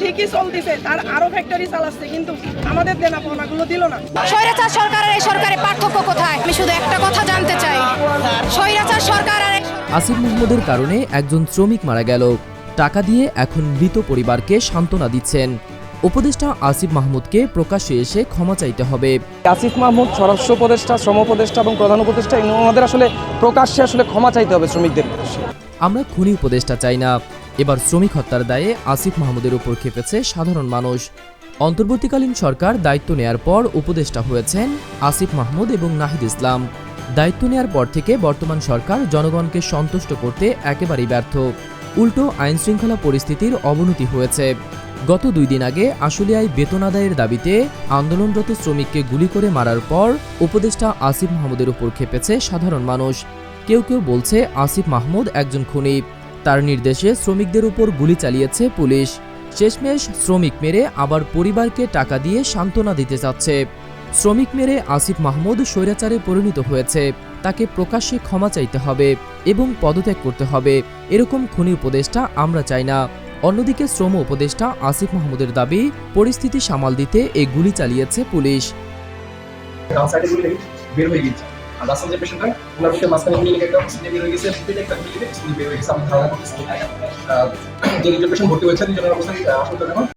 ঠিকই চলতেছে তার আরও ফ্যাক্টরি চালাচ্ছে কিন্তু আমাদের দেনা পাওনাগুলো দিল না। স্বৈরাচার সরকারের এই সরকারের পার্থক্য কোথায়? আমি শুধু একটা কথা জানতে চাই। স্বৈরাচার সরকার আর আসিফ মাহমুদের কারণে একজন শ্রমিক মারা গেল। টাকা দিয়ে এখন মৃত পরিবারকে সান্ত্বনা দিচ্ছেন। উপদেষ্টা আসিফ মাহমুদকে প্রকাশ্যে এসে ক্ষমা চাইতে হবে। আসিফ মাহমুদ স্বরাষ্ট্র উপদেষ্টা শ্রম উপদেষ্টা এবং প্রধান উপদেষ্টা ওনাদের আসলে প্রকাশ্যে আসলে ক্ষমা চাইতে হবে শ্রমিকদের আমরা খুনি উপদেষ্টা চাই না। এবার শ্রমিক হত্যার দায়ে আসিফ মাহমুদের উপর খেপেছে সাধারণ মানুষ। অন্তর্বর্তীকালীন সরকার দায়িত্ব নেয়ার পর উপদেষ্টা হয়েছেন আসিফ মাহমুদ এবং নাহিদ ইসলাম। দায়িত্ব নেয়ার পর থেকে বর্তমান সরকার জনগণকে সন্তুষ্ট করতে একেবারেই ব্যর্থ। উল্টো আইন শৃঙ্খলা পরিস্থিতির অবনতি হয়েছে। গত দুই দিন আগে আশুলিয়ায় বেতন আদায়ের দাবিতে আন্দোলনরত শ্রমিককে গুলি করে মারার পর উপদেষ্টা আসিফ মাহমুদের উপর খেপেছে সাধারণ মানুষ। কেউ কেউ বলছে আসিফ মাহমুদ একজন খুনি। তার নির্দেশে শ্রমিকদের উপর গুলি চালিয়েছে পুলিশ। শেষমেশ শ্রমিক মেরে আবার পরিবারকে টাকা দিয়ে সান্ত্বনা দিতে চাচ্ছে শ্রমিক মেরে আসিফ মাহমুদ স্বৈরাচারে পরিণত হয়েছে। তাকে প্রকাশ্যে ক্ষমা চাইতে হবে এবং পদত্যাগ করতে হবে। এরকম খুনি উপদেষ্টা আমরা চাই না। অন্যদিকে শ্রম উপদেষ্টা আসিফ মাহমুদের দাবি, পরিস্থিতি সামাল দিতে এই গুলি চালিয়েছে পুলিশ। বের হয়ে গেছে আর রাস্তার যে পেশেন্টটা ওনার পেটে মাঝখানে গুলি একটা অক্সিজেন বের হয়ে গেছে পেটে একটা গুলি বের হয়ে গেছে। আমি ধারণা করতেছি যে ভর্তি হয়েছে অবস্থা